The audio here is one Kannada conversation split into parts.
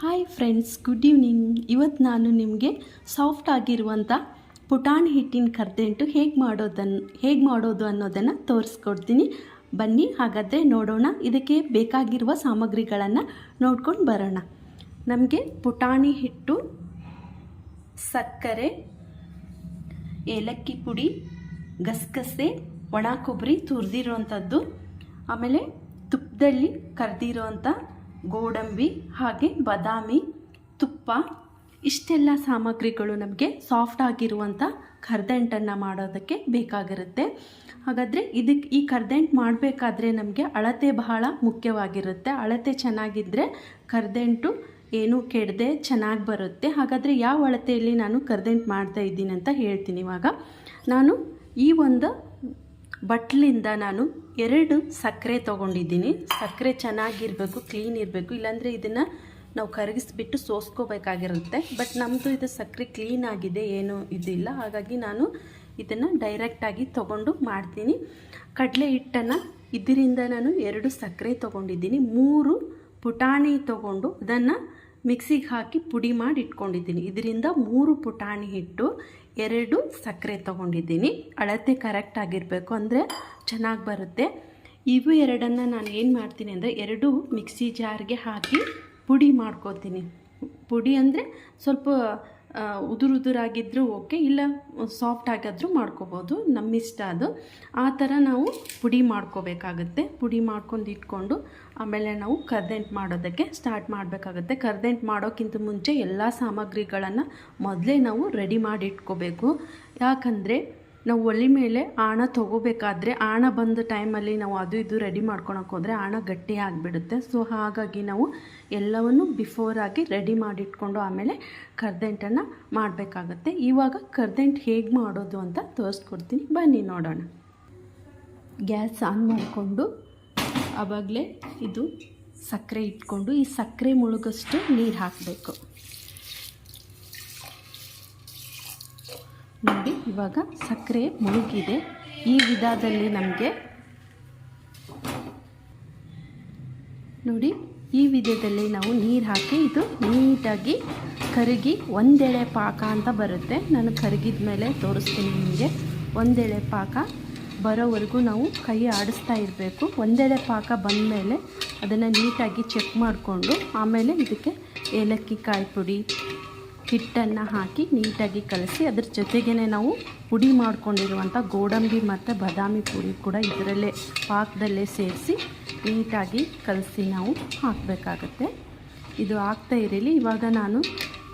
ಹಾಯ್ ಫ್ರೆಂಡ್ಸ್ ಗುಡ್ ಈವ್ನಿಂಗ್ ಇವತ್ತು ನಾನು ನಿಮಗೆ ಸಾಫ್ಟ್ ಆಗಿರುವಂಥ ಪುಟಾಣಿ ಹಿಟ್ಟಿನ ಕರ್ದೆಂಟು ಹೇಗೆ ಮಾಡೋದನ್ನು ಹೇಗೆ ಮಾಡೋದು ಅನ್ನೋದನ್ನು ತೋರಿಸ್ಕೊಡ್ತೀನಿ. ಬನ್ನಿ, ಹಾಗಾದರೆ ನೋಡೋಣ. ಇದಕ್ಕೆ ಬೇಕಾಗಿರುವ ಸಾಮಗ್ರಿಗಳನ್ನು ನೋಡ್ಕೊಂಡು ಬರೋಣ. ನಮಗೆ ಪುಟಾಣಿ ಹಿಟ್ಟು, ಸಕ್ಕರೆ, ಏಲಕ್ಕಿ ಪುಡಿ, ಗಸಗಸೆ ಒಣ ಕೊಬ್ಬರಿ ತುರಿದಿರೋವಂಥದ್ದು. ಆಮೇಲೆ ತುಪ್ಪದಲ್ಲಿ ಕರೆದಿರೋವಂಥ ಗೋಡಂಬಿ ಹಾಗೆ ಬಾದಾಮಿ, ತುಪ್ಪ, ಇಷ್ಟೆಲ್ಲ ಸಾಮಗ್ರಿಗಳು ನಮಗೆ ಸಾಫ್ಟ್ ಆಗಿರುವಂಥ ಕರ್ದಂಟನ್ನು ಮಾಡೋದಕ್ಕೆ ಬೇಕಾಗಿರುತ್ತೆ. ಹಾಗಾದರೆ ಇದಕ್ಕೆ ಈ ಕರ್ದಂಟು ಮಾಡಬೇಕಾದ್ರೆ ನಮಗೆ ಅಳತೆ ಬಹಳ ಮುಖ್ಯವಾಗಿರುತ್ತೆ. ಅಳತೆ ಚೆನ್ನಾಗಿದ್ದರೆ ಕರ್ದೆಂಟು ಏನೂ ಕೆಡದೆ ಚೆನ್ನಾಗಿ ಬರುತ್ತೆ. ಹಾಗಾದರೆ ಯಾವ ಅಳತೆಯಲ್ಲಿ ನಾನು ಕರ್ದಂಟು ಮಾಡ್ತಾ ಇದ್ದೀನಿ ಅಂತ ಹೇಳ್ತೀನಿ ಇವಾಗ. ನಾನು ಈ ಒಂದು ಬಟ್ಲಿಂದ ನಾನು ಎರಡು ಸಕ್ಕರೆ ತೊಗೊಂಡಿದ್ದೀನಿ. ಸಕ್ಕರೆ ಚೆನ್ನಾಗಿರಬೇಕು ಕ್ಲೀನ್ ಇರಬೇಕು. ಇಲ್ಲಾಂದರೆ ಇದನ್ನು ನಾವು ಕರಗಿಸ್ಬಿಟ್ಟು ಸೋಸ್ಕೋಬೇಕಾಗಿರುತ್ತೆ. ಬಟ್ ನಮ್ಮದು ಇದು ಸಕ್ಕರೆ ಕ್ಲೀನ್ ಆಗಿದೆ, ಏನೂ ಇದಿಲ್ಲ. ಹಾಗಾಗಿ ನಾನು ಇದನ್ನು ಡೈರೆಕ್ಟಾಗಿ ತೊಗೊಂಡು ಮಾಡ್ತೀನಿ. ಕಡಲೆ ಹಿಟ್ಟನ್ನು ಇದರಿಂದ ನಾನು ಎರಡು ಸಕ್ಕರೆ ತೊಗೊಂಡಿದ್ದೀನಿ. ಮೂರು ಪುಟಾಣಿ ತೊಗೊಂಡು ಅದನ್ನು ಮಿಕ್ಸಿಗೆ ಹಾಕಿ ಪುಡಿ ಮಾಡಿ ಇಟ್ಕೊಂಡಿದ್ದೀನಿ. ಇದರಿಂದ ಮೂರು ಪುಟಾಣಿ ಹಿಟ್ಟು ಎರಡು ಸಕ್ಕರೆ ತೊಗೊಂಡಿದ್ದೀನಿ. ಅಳತೆ ಕರೆಕ್ಟ್ ಆಗಿರಬೇಕು ಅಂದರೆ ಚೆನ್ನಾಗಿ ಬರುತ್ತೆ. ಇವು ಎರಡನ್ನು ನಾನು ಏನು ಮಾಡ್ತೀನಿ ಅಂದರೆ ಎರಡು ಮಿಕ್ಸಿ ಜಾರ್ಗೆ ಹಾಕಿ ಪುಡಿ ಮಾಡ್ಕೋತೀನಿ. ಪುಡಿ ಅಂದರೆ ಸ್ವಲ್ಪ ಉದುರು ಉದುರಾಗಿದ್ದರೂ ಓಕೆ, ಇಲ್ಲ ಸಾಫ್ಟ್ ಆಗಿದ್ರೂ ಮಾಡ್ಕೋಬೋದು. ನಮ್ಮ ಇಷ್ಟ ಅದು. ಆ ಥರ ನಾವು ಪುಡಿ ಮಾಡ್ಕೋಬೇಕಾಗುತ್ತೆ. ಪುಡಿ ಮಾಡ್ಕೊಂಡು ಇಟ್ಕೊಂಡು ಆಮೇಲೆ ನಾವು ಕರ್ದೆಂಟ್ ಮಾಡೋದಕ್ಕೆ ಸ್ಟಾರ್ಟ್ ಮಾಡಬೇಕಾಗುತ್ತೆ. ಕರ್ದೆಂಟು ಮಾಡೋಕ್ಕಿಂತ ಮುಂಚೆ ಎಲ್ಲ ಸಾಮಗ್ರಿಗಳನ್ನು ಮೊದಲೇ ನಾವು ರೆಡಿ ಮಾಡಿ ಇಟ್ಕೋಬೇಕು. ಯಾಕಂದರೆ ನಾವು ಒಲೆ ಮೇಲೆ ಆಣ ತೊಗೋಬೇಕಾದ್ರೆ ಆಣ ಬಂದ ಟೈಮಲ್ಲಿ ನಾವು ಅದು ಇದು ರೆಡಿ ಮಾಡ್ಕೊಳಕ್ಕೆ ಹೋದರೆ ಆಣ ಗಟ್ಟಿ ಆಗಿಬಿಡುತ್ತೆ. ಸೊ ಹಾಗಾಗಿ ನಾವು ಎಲ್ಲವನ್ನು ಬಿಫೋರಾಗಿ ರೆಡಿ ಮಾಡಿಟ್ಕೊಂಡು ಆಮೇಲೆ ಕರ್ದೆಂಟನ್ನು ಮಾಡಬೇಕಾಗತ್ತೆ. ಇವಾಗ ಕರ್ದೆಂಟು ಹೇಗೆ ಮಾಡೋದು ಅಂತ ತೋರಿಸ್ಕೊಡ್ತೀನಿ. ಬನ್ನಿ ನೋಡೋಣ. ಗ್ಯಾಸ್ ಆನ್ ಮಾಡಿಕೊಂಡು ಆವಾಗಲೇ ಇದು ಸಕ್ಕರೆ ಇಟ್ಕೊಂಡು ಈ ಸಕ್ಕರೆ ಮುಳುಗಷ್ಟು ನೀರು ಹಾಕಬೇಕು. ನೋಡಿ, ಇವಾಗ ಸಕ್ಕರೆ ಮುಳುಗಿದೆ. ಈ ವಿಧದಲ್ಲಿ ನಮಗೆ ನೋಡಿ, ಈ ವಿಧದಲ್ಲಿ ನಾವು ನೀರು ಹಾಕಿ, ಇದು ನೀಟಾಗಿ ಕರಗಿ ಒಂದೆಳೆ ಪಾಕ ಅಂತ ಬರುತ್ತೆ. ನಾನು ಕರಗಿದ ಮೇಲೆ ತೋರಿಸ್ತೀನಿ ನಿಮಗೆ. ಒಂದೆಳೆ ಪಾಕ ಬರೋವರೆಗೂ ನಾವು ಕೈ ಆಡಿಸ್ತಾ ಇರಬೇಕು. ಒಂದೆಳೆ ಪಾಕ ಬಂದ ಮೇಲೆ ಅದನ್ನು ನೀಟಾಗಿ ಚೆಕ್ ಮಾಡಿಕೊಂಡು, ಆಮೇಲೆ ಇದಕ್ಕೆ ಏಲಕ್ಕಿ ಕಾಯಿ ಪುಡಿ ಹಿಟ್ಟನ್ನು ಹಾಕಿ ನೀಟಾಗಿ ಕಲಸಿ ಅದ್ರ ಜೊತೆಗೇ ನಾವು ಪುಡಿ ಮಾಡಿಕೊಂಡಿರುವಂಥ ಗೋಡಂಬಿ ಮತ್ತು ಬಾದಾಮಿ ಪುಡಿ ಕೂಡ ಇದರಲ್ಲೇ ಪಾಕದಲ್ಲೇ ಸೇರಿಸಿ ನೀಟಾಗಿ ಕಲಸಿ ನಾವು ಹಾಕಬೇಕಾಗತ್ತೆ. ಇದು ಆಗ್ತಾ ಇರಲಿ. ಇವಾಗ ನಾನು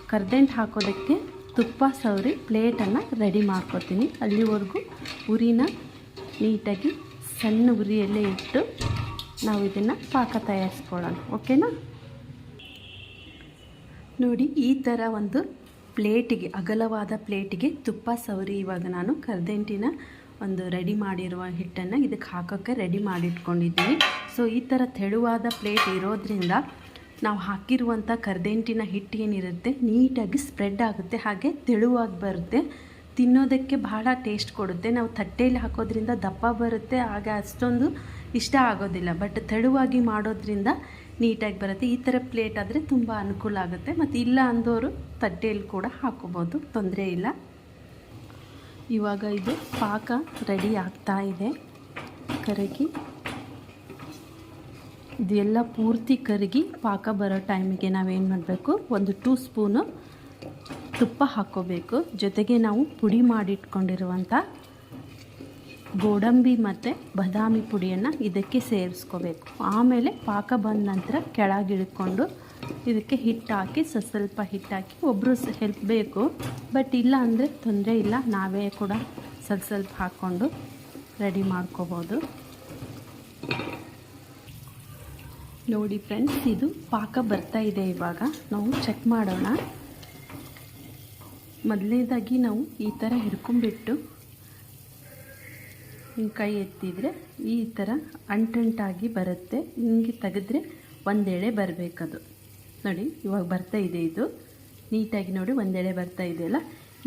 ಕರ್ದೆಂಟು ಹಾಕೋದಕ್ಕೆ ತುಪ್ಪ ಸವರಿ ಪ್ಲೇಟನ್ನು ರೆಡಿ ಮಾಡ್ಕೊತೀನಿ. ಅಲ್ಲಿವರೆಗೂ ಉರಿನ ನೀಟಾಗಿ ಸಣ್ಣ ಉರಿಯಲ್ಲೇ ಇಟ್ಟು ನಾವು ಇದನ್ನು ಪಾಕ ತಯಾರಿಸ್ಕೊಳ್ಳೋಣ. ಓಕೆನಾ? ನೋಡಿ, ಈ ಥರ ಒಂದು ಪ್ಲೇಟಿಗೆ, ಅಗಲವಾದ ಪ್ಲೇಟಿಗೆ ತುಪ್ಪ ಸವರಿ. ಇವಾಗ ನಾನು ಕರ್ದೆಂಟಿನ ಒಂದು ರೆಡಿ ಮಾಡಿರುವ ಹಿಟ್ಟನ್ನು ಇದಕ್ಕೆ ಹಾಕೋಕ್ಕೆ ರೆಡಿ ಮಾಡಿಟ್ಕೊಂಡಿದ್ದೀನಿ. ಸೊ ಈ ಥರ ತೆಳುವಾದ ಪ್ಲೇಟ್ ಇರೋದ್ರಿಂದ ನಾವು ಹಾಕಿರುವಂಥ ಕರ್ದೆಂಟಿನ ಹಿಟ್ಟು ಏನಿರುತ್ತೆ, ನೀಟಾಗಿ ಸ್ಪ್ರೆಡ್ ಆಗುತ್ತೆ, ಹಾಗೆ ತೆಳುವಾಗಿ ಬರುತ್ತೆ. ತಿನ್ನೋದಕ್ಕೆ ಬಹಳ ಟೇಸ್ಟ್ ಕೊಡುತ್ತೆ. ನಾವು ತಟ್ಟೆಯಲ್ಲಿ ಹಾಕೋದ್ರಿಂದ ದಪ್ಪ ಬರುತ್ತೆ, ಹಾಗೆ ಅಷ್ಟೊಂದು ಇಷ್ಟ ಆಗೋದಿಲ್ಲ. ಬಟ್ ತೆಳುವಾಗಿ ಮಾಡೋದ್ರಿಂದ ನೀಟಾಗಿ ಬರುತ್ತೆ. ಈ ಥರ ಪ್ಲೇಟ್ ಆದರೆ ತುಂಬ ಅನುಕೂಲ ಆಗುತ್ತೆ. ಮತ್ತು ಇಲ್ಲ ಅಂದವರು ತಟ್ಟೆಯಲ್ಲಿ ಕೂಡ ಹಾಕೋಬೋದು. ತೊಂದರೆ ಇಲ್ಲ. ಇವಾಗ ಇದು ಪಾಕ ರೆಡಿ ಆಗ್ತಾ ಇದೆ. ಕರಗಿ. ಇದೆಲ್ಲ ಪೂರ್ತಿ ಕರಗಿ ಪಾಕ ಬರೋ ಟೈಮಿಗೆ ನಾವೇನು ಮಾಡಬೇಕು? ಒಂದು ಟೂ ಸ್ಪೂನು ತುಪ್ಪ ಹಾಕ್ಕೋಬೇಕು ಜೊತೆಗೆ ನಾವು ಪುಡಿ ಮಾಡಿಟ್ಕೊಂಡಿರುವಂಥ ಗೋಡಂಬಿ ಮತ್ತು ಬಾದಾಮಿ ಪುಡಿಯನ್ನು ಇದಕ್ಕೆ ಸೇರಿಸ್ಕೋಬೇಕು. ಆಮೇಲೆ ಪಾಕ ಬಂದ ನಂತರ ಕೆಳಗಿಳ್ಕೊಂಡು ಇದಕ್ಕೆ ಹಿಟ್ಟು ಹಾಕಿ, ಸ ಸ್ವಲ್ಪ ಹಿಟ್ಟಾಕಿ ಒಬ್ಬರು ಹೆಲ್ಪ್ ಬೇಕು. ಬಟ್ ಇಲ್ಲ ಅಂದರೆ ತೊಂದರೆ ಇಲ್ಲ, ನಾವೇ ಕೂಡ ಸ್ವಲ್ಪ ಸ್ವಲ್ಪ ಹಾಕ್ಕೊಂಡು ರೆಡಿ ಮಾಡ್ಕೋಬೋದು. ನೋಡಿ ಫ್ರೆಂಡ್ಸ್ ಇದು ಪಾಕ ಬರ್ತಾ ಇದೆ ಇವಾಗ. ನಾವು ಚೆಕ್ ಮಾಡೋಣ. ಮೊದಲನೇದಾಗಿ ನಾವು ಈ ಥರ ಹಿಡ್ಕೊಂಬಿಟ್ಟು ಹಿಂಗೆ ಕೈ ಎತ್ತಿದರೆ ಈ ಥರ ಅಂಟಂಟಾಗಿ ಬರುತ್ತೆ. ಹಿಂಗೆ ತೆಗೆದ್ರೆ ಒಂದೆಳೆ ಬರಬೇಕದು. ನೋಡಿ, ಇವಾಗ ಬರ್ತಾ ಇದೆ ಇದು. ನೀಟಾಗಿ ನೋಡಿ, ಒಂದೆಳೆ ಬರ್ತಾ ಇದೆಯಲ್ಲ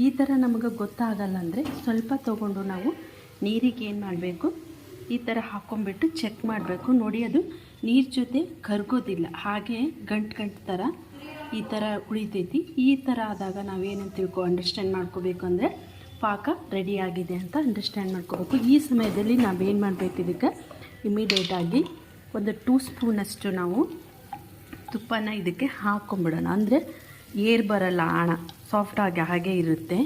ಈ ಥರ ನಮಗೆ ಗೊತ್ತಾಗಲ್ಲ ಅಂದರೆ ಸ್ವಲ್ಪ ತೊಗೊಂಡು ನಾವು ನೀರಿಗೆ ಏನು ಮಾಡಬೇಕು? ಈ ಥರ ಹಾಕ್ಕೊಂಬಿಟ್ಟು ಚೆಕ್ ಮಾಡಬೇಕು. ನೋಡಿ, ಅದು ನೀರು ಜೊತೆ ಕರ್ಗೋದಿಲ್ಲ. ಹಾಗೆ ಗಂಟು ಗಂಟು ಥರ ಈ ಥರ ಉಳಿತೈತಿ. ಈ ಥರ ಆದಾಗ ನಾವೇನಂತ ತಿಳ್ಕೊ ಅಂಡರ್ಸ್ಟ್ಯಾಂಡ್ ಮಾಡ್ಕೋಬೇಕು ಅಂದರೆ ಪಾಕ ರೆಡಿಯಾಗಿದೆ ಅಂತ ಅಂಡರ್ಸ್ಟ್ಯಾಂಡ್ ಮಾಡ್ಕೋಬೇಕು. ಈ ಸಮಯದಲ್ಲಿ ನಾವೇನು ಮಾಡಬೇಕು ಇದಕ್ಕೆ? ಇಮಿಡಿಯೇಟಾಗಿ ಒಂದು ಟೂ ಸ್ಪೂನಷ್ಟು ನಾವು ತುಪ್ಪನ ಇದಕ್ಕೆ ಹಾಕ್ಕೊಂಬಿಡೋಣ. ಅಂದರೆ ಏರ್ ಬರಲ್ಲ ಆಣ ಸಾಫ್ಟಾಗಿ ಹಾಗೆ ಇರುತ್ತೆ.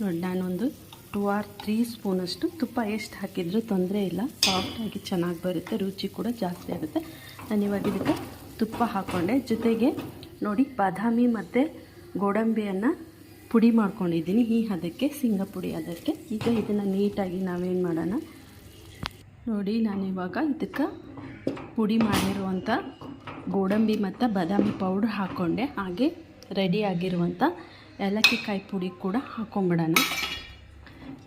ನೋಡಿ, ನಾನೊಂದು ಟೂ ಆರ್ ತ್ರೀ ಸ್ಪೂನಷ್ಟು ತುಪ್ಪ ಎಷ್ಟು ಹಾಕಿದರೂ ತೊಂದರೆ ಇಲ್ಲ. ಸಾಫ್ಟಾಗಿ ಚೆನ್ನಾಗಿ ಬರುತ್ತೆ, ರುಚಿ ಕೂಡ ಜಾಸ್ತಿ ಆಗುತ್ತೆ. ನಾನು ಇವಾಗ ಇದಕ್ಕೆ ತುಪ್ಪ ಹಾಕ್ಕೊಂಡೆ ಜೊತೆಗೆ ನೋಡಿ, ಬಾದಾಮಿ ಮತ್ತು ಗೋಡಂಬಿಯನ್ನು ಪುಡಿ ಮಾಡ್ಕೊಂಡಿದ್ದೀನಿ. ಈ ಹದಕ್ಕೆ ಶೇಂಗಾ ಪುಡಿ ಅದಕ್ಕೆ ಈಗ ಇದನ್ನು ನೀಟಾಗಿ ನಾವೇನು ಮಾಡೋಣ? ನೋಡಿ, ನಾನಿವಾಗ ಇದಕ್ಕೆ ಪುಡಿ ಮಾಡಿರುವಂಥ ಗೋಡಂಬಿ ಮತ್ತು ಬಾದಾಮಿ ಪೌಡ್ರ್ ಹಾಕ್ಕೊಂಡೆ ಹಾಗೆ ರೆಡಿ ಆಗಿರುವಂಥ ಏಲಕ್ಕಿಕಾಯಿ ಪುಡಿ ಕೂಡ ಹಾಕ್ಕೊಂಬಿಡೋಣ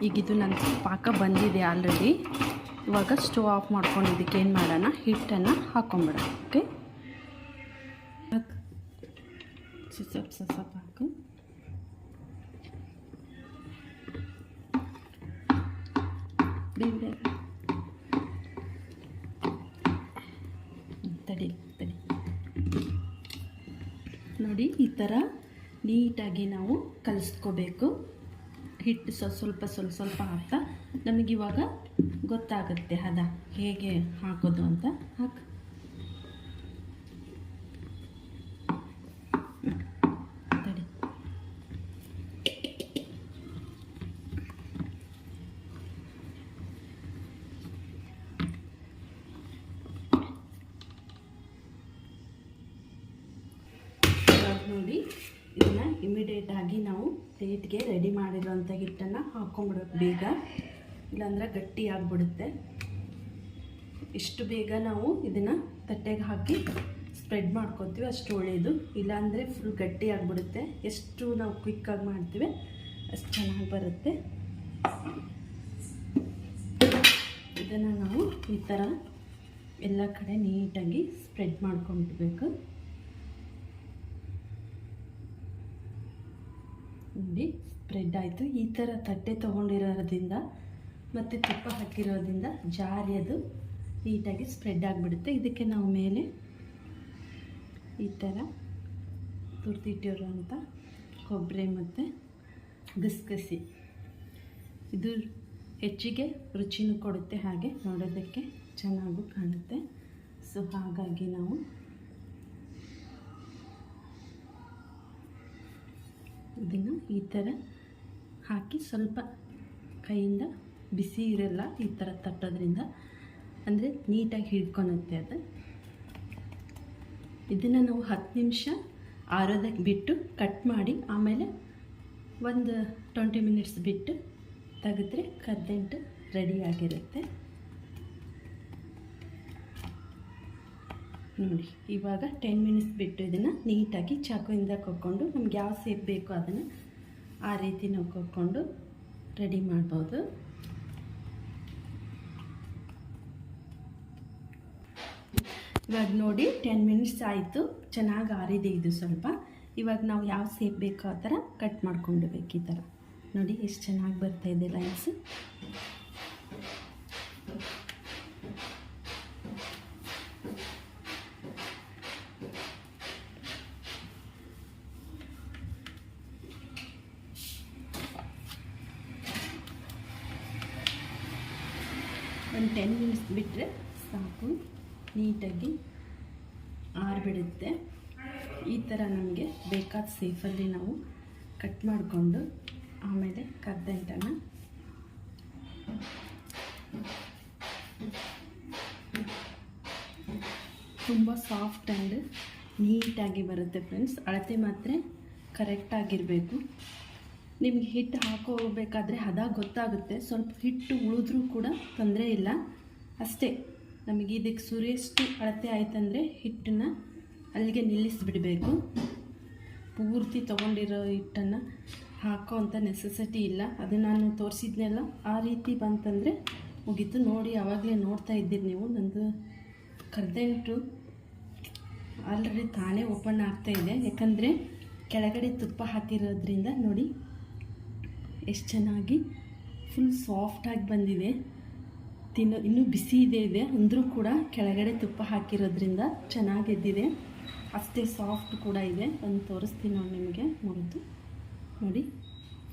ಈಗ ಇದು ನನ್ನ ಪಾಕ ಬಂದಿದೆ ಆಲ್ರೆಡಿ ಇವಾಗ ಸ್ಟವ್ ಆಫ್ ಮಾಡ್ಕೊಂಡು ಏನು ಮಾಡೋಣ? ಹಿಟ್ಟನ್ನು ಹಾಕ್ಕೊಂಬಿಡೋಣ ಓಕೆ ನೋಡಿ, ಈ ಥರ ನೀಟಾಗಿ ನಾವು ಕಲಿಸ್ಕೋಬೇಕು. ಹಿಟ್ಟು ಸ್ವ ಸ್ವಲ್ಪ ಸ್ವಲ್ಪ ಸ್ವಲ್ಪ ಹಾಕ್ತಾ ನಮಗಿವಾಗ ಗೊತ್ತಾಗುತ್ತೆ ಹದ ಹೇಗೆ ಹಾಕೋದು ಅಂತ ಹಾಕು ಹ್ಮ್. ತಡಿ ಇವಾಗ ನೋಡಿ ಇದನ್ನು ಇಮಿಡಿಯೇಟಾಗಿ ನಾವು ಪ್ಲೇಟ್ಗೆ ರೆಡಿ ಮಾಡಿರೋಂಥ ಹಿಟ್ಟನ್ನು ಹಾಕ್ಕೊಂಬಿಡೋದು ಬೇಗ. ಇಲ್ಲಾಂದ್ರೆ ಗಟ್ಟಿ ಆಗಿಬಿಡುತ್ತೆ. ಎಷ್ಟು ಬೇಗ ನಾವು ಇದನ್ನು ತಟ್ಟೆಗೆ ಹಾಕಿ ಸ್ಪ್ರೆಡ್ ಮಾಡ್ಕೊತೀವಿ, ಅಷ್ಟು ಒಳ್ಳೆಯದು ಇಲ್ಲಾಂದರೆ ಫುಲ್ ಗಟ್ಟಿ ಆಗಿಬಿಡುತ್ತೆ. ಎಷ್ಟು ನಾವು ಕ್ವಿಕ್ಕಾಗಿ ಮಾಡ್ತೀವಿ, ಅಷ್ಟು ಚೆನ್ನಾಗಿ ಬರುತ್ತೆ. ಇದನ್ನು ನಾವು ಈ ಥರ ಎಲ್ಲ ಕಡೆ ನೀಟಾಗಿ ಸ್ಪ್ರೆಡ್ ಮಾಡ್ಕೊಂಡ್ಬಿಡ್ಬೇಕು. ನೋಡಿ ಸ್ಪ್ರೆಡ್ ಆಯಿತು. ಈ ಥರ ತಟ್ಟೆ ತೊಗೊಂಡಿರೋದ್ರಿಂದ ಮತ್ತು ತುಪ್ಪ ಹಾಕಿರೋದ್ರಿಂದ ಜಾರಿ ಅದು ನೀಟಾಗಿ ಸ್ಪ್ರೆಡ್ ಆಗಿಬಿಡುತ್ತೆ. ಇದಕ್ಕೆ ನಾವು ಮೇಲೆ ಈ ಥರ ತುರ್ತಿಟ್ಟಿರೋಂಥ ಕೊಬ್ಬರಿ ಮತ್ತು ಗಸಗಸಿ. ಇದು ಹೆಚ್ಚಿಗೆ ರುಚಿನೂ ಕೊಡುತ್ತೆ ಹಾಗೆ ನೋಡೋದಕ್ಕೆ ಚೆನ್ನಾಗೂ ಕಾಣುತ್ತೆ. ಸೊ ಹಾಗಾಗಿ ನಾವು ಇದನ್ನು ಈ ಥರ ಹಾಕಿ ಸ್ವಲ್ಪ ಕೈಯಿಂದ ಬಿಸಿ ಇರಲ್ಲ ಈ ಥರ ತಟ್ಟೋದ್ರಿಂದ. ಅಂದರೆ ನೀಟಾಗಿ ಹಿಡ್ಕೊಳತ್ತೆ ಅದು. ಇದನ್ನು ನಾವು ಹತ್ತು ನಿಮಿಷ ಆರೋದಕ್ಕೆ ಬಿಟ್ಟು ಕಟ್ ಮಾಡಿ ಆಮೇಲೆ ಒಂದು ಟ್ವೆಂಟಿ ಮಿನಿಟ್ಸ್ ಬಿಟ್ಟು ತೆಗೆದ್ರೆ ಕರ್ದಂಟು ರೆಡಿಯಾಗಿರುತ್ತೆ ನೋಡಿ, ಇವಾಗ ಟೆನ್ ಮಿನಿಟ್ಸ್ ಬಿಟ್ಟು ಇದನ್ನು ನೀಟಾಗಿ ಚಾಕುವಿಂದ ಕೊಕ್ಕೊಂಡು ನಮ್ಗೆ ಯಾವ ಸೇಪ್ ಬೇಕೋ ಅದನ್ನು ಆ ರೀತಿ ನಾವು ಕೊಕ್ಕೊಂಡು ರೆಡಿ ಮಾಡ್ಬೋದು. ಇವಾಗ ನೋಡಿ ಟೆನ್ ಮಿನಿಟ್ಸ್ ಆಯಿತು. ಚೆನ್ನಾಗಿ ಆರಿದೆ ಇದು ಸ್ವಲ್ಪ. ಇವಾಗ ನಾವು ಯಾವ ಸೇಪ್ ಬೇಕೋ ಆ ಥರ ಕಟ್ ಮಾಡ್ಕೊಂಡ್ಬೇಕು ಈ ಥರ. ನೋಡಿ, ಎಷ್ಟು ಚೆನ್ನಾಗಿ ಬರ್ತಾ ಇದೆ ಲೈನ್ಸ್ ಒಂದು ಟೆನ್ ಮಿನಿಟ್ಸ್ ಬಿಟ್ಟರೆ ಸಾಕು. ನೀಟಾಗಿ ಆರಿಬಿಡುತ್ತೆ. ಈ ಥರ ನಮಗೆ ಬೇಕಾದ ಸೇಫಲ್ಲಿ ನಾವು ಕಟ್ ಮಾಡಿಕೊಂಡು ಆಮೇಲೆ ಕರ್ದಂಟನ್ನು ತುಂಬ ಸಾಫ್ಟ್ ಆ್ಯಂಡ್ ನೀಟಾಗಿ ಬರುತ್ತೆ ಫ್ರೆಂಡ್ಸ್. ಅಳತೆ ಮಾತ್ರ ಕರೆಕ್ಟಾಗಿರಬೇಕು. ನಿಮಗೆ ಹಿಟ್ಟು ಹಾಕೋಬೇಕಾದ್ರೆ ಹದ ಗೊತ್ತಾಗುತ್ತೆ. ಸ್ವಲ್ಪ ಹಿಟ್ಟು ಉಳಿದ್ರೂ ಕೂಡ ತೊಂದರೆ ಇಲ್ಲ. ಅಷ್ಟೇ, ನಮಗೆ ಇದಕ್ಕೆ ಸುರಿಯಷ್ಟು ಅಳತೆ ಆಯ್ತಂದರೆ ಹಿಟ್ಟನ್ನು ಅಲ್ಲಿಗೆ ನಿಲ್ಲಿಸಿಬಿಡಬೇಕು. ಪೂರ್ತಿ ತೊಗೊಂಡಿರೋ ಹಿಟ್ಟನ್ನು ಹಾಕೋ ಅಂಥ ನೆಸೆಸಿಟಿ ಇಲ್ಲ. ಅದು ನಾನು ತೋರಿಸಿದ್ನೆಲ್ಲ ಆ ರೀತಿ ಬಂತಂದರೆ ಮುಗೀತು. ನೋಡಿ ಆವಾಗಲೇ ನೋಡ್ತಾ ಇದ್ದೀರಿ ನೀವು. ನಂದು ಕರ್ದೆಂಟು ಆಲ್ರೆಡಿ ತಾನೇ ಓಪನ್ ಆಗ್ತಾ ಇದೆ. ಯಾಕಂದರೆ ಕೆಳಗಡೆ ತುಪ್ಪ ಹಾಕಿರೋದ್ರಿಂದ ನೋಡಿ ಎಷ್ಟು ಚೆನ್ನಾಗಿ ಫುಲ್ ಸಾಫ್ಟಾಗಿ ಬಂದಿದೆ. ತಿನ್ನೋ, ಇನ್ನೂ ಬಿಸಿ ಇದೆ ಇದೆ. ಅಂದರೂ ಕೂಡ ಕೆಳಗಡೆ ತುಪ್ಪ ಹಾಕಿರೋದ್ರಿಂದ ಚೆನ್ನಾಗೆದ್ದಿದೆ ಅಷ್ಟೇ ಸಾಫ್ಟ್ ಕೂಡ ಇದೆ. ಬಂದು ತೋರಿಸ್ತೀನಿ ನಾನು ನಿಮಗೆ ಮುರಿದು ನೋಡಿ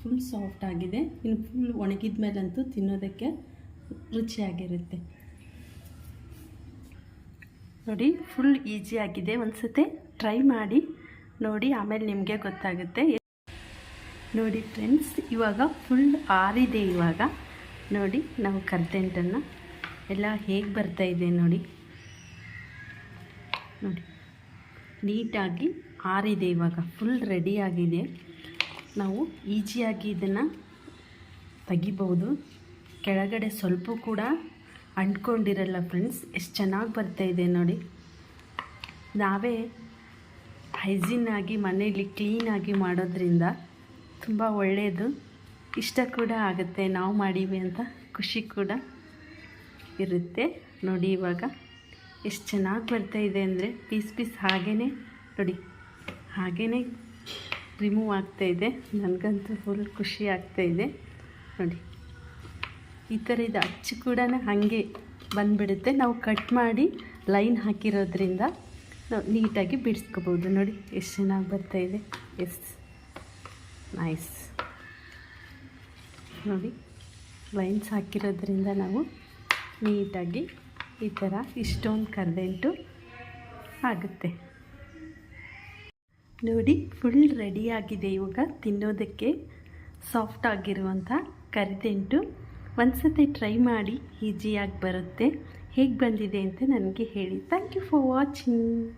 ಫುಲ್ ಸಾಫ್ಟ್ ಆಗಿದೆ. ಇನ್ನು ಫುಲ್ ಒಣಗಿದ ಮೇಲಂತೂ ತಿನ್ನೋದಕ್ಕೆ ರುಚಿಯಾಗಿರುತ್ತೆ. ನೋಡಿ ಫುಲ್ ಈಜಿಯಾಗಿದೆ ಒಂದು ಸತಿ ಟ್ರೈ ಮಾಡಿ ನೋಡಿ, ಆಮೇಲೆ ನಿಮಗೆ ಗೊತ್ತಾಗುತ್ತೆ ನೋಡಿ ಫ್ರೆಂಡ್ಸ್, ಇವಾಗ ಫುಲ್ ಆರಿದೆ ಇವಾಗ. ನೋಡಿ, ನಾವು ಕರ್ದೆಂಟನ್ನು ಎಲ್ಲ ಹೇಗೆ ಬರ್ತಾ ಇದೆ ನೋಡಿ. ನೋಡಿ, ನೀಟಾಗಿ ಆರಿದೆ ಇವಾಗ ಫುಲ್ ರೆಡಿ ಆಗಿದೆ. ನಾವು ಈಜಿಯಾಗಿ ಇದನ್ನು ತೆಗಿಬೋದು ಕೆಳಗಡೆ ಸ್ವಲ್ಪ ಕೂಡ ಅಂಟ್ಕೊಂಡಿರಲ್ಲ ಫ್ರೆಂಡ್ಸ್, ಎಷ್ಟು ಚೆನ್ನಾಗಿ ಬರ್ತಾ ಇದೆ ನೋಡಿ. ನಾವೇ ಹೈಜಿನ್ ಆಗಿ ಮನೇಲಿ ಕ್ಲೀನಾಗಿ ಮಾಡೋದ್ರಿಂದ ತುಂಬ ಒಳ್ಳೆಯದು ಇಷ್ಟ ಕೂಡ ಆಗುತ್ತೆ. ನಾವು ಮಾಡೀವಿ ಅಂತ ಖುಷಿ ಕೂಡ ಇರುತ್ತೆ. ನೋಡಿ ಇವಾಗ ಎಷ್ಟು ಚೆನ್ನಾಗಿ ಬರ್ತಾ ಇದೆ ಅಂದರೆ ಪೀಸ್ ಪೀಸ್ ಹಾಗೇ ನೋಡಿ ಹಾಗೇ ರಿಮೂವ್ ಆಗ್ತಾ ಇದೆ. ನನಗಂತೂ ಫುಲ್ ಖುಷಿ ಆಗ್ತಾ ಇದೆ. ನೋಡಿ, ಈ ಥರ ಇದು ಅಚ್ಚು ಕೂಡ ಹಾಗೆ ಬಂದುಬಿಡುತ್ತೆ. ನಾವು ಕಟ್ ಮಾಡಿ ಲೈನ್ ಹಾಕಿರೋದ್ರಿಂದ ನಾವು ನೀಟಾಗಿ ಬಿಡಿಸ್ಕೋಬೋದು. ನೋಡಿ, ಎಷ್ಟು ಚೆನ್ನಾಗಿ ಬರ್ತಾ ಇದೆ. ಎಸ್. ನೈಸ್ ನೋಡಿ ಲೈನ್ಸ್ ಹಾಕಿರೋದ್ರಿಂದ ನಾವು ನೀಟಾಗಿ ಈ ಥರ ಇಷ್ಟೊಂದು ಕರ್ದೆಂಟು ಆಗುತ್ತೆ. ನೋಡಿ ಫುಲ್ ರೆಡಿಯಾಗಿದೆ ಇವಾಗ. ತಿನ್ನೋದಕ್ಕೆ ಸಾಫ್ಟ್ ಆಗಿರುವಂಥ ಕರಿದೆಂಟು ಒಂದ್ಸತಿ ಟ್ರೈ ಮಾಡಿ ಈಜಿಯಾಗಿ ಬರುತ್ತೆ. ಹೇಗೆ ಬಂದಿದೆ ಅಂತ ನನಗೆ ಹೇಳಿ. Thank you for watching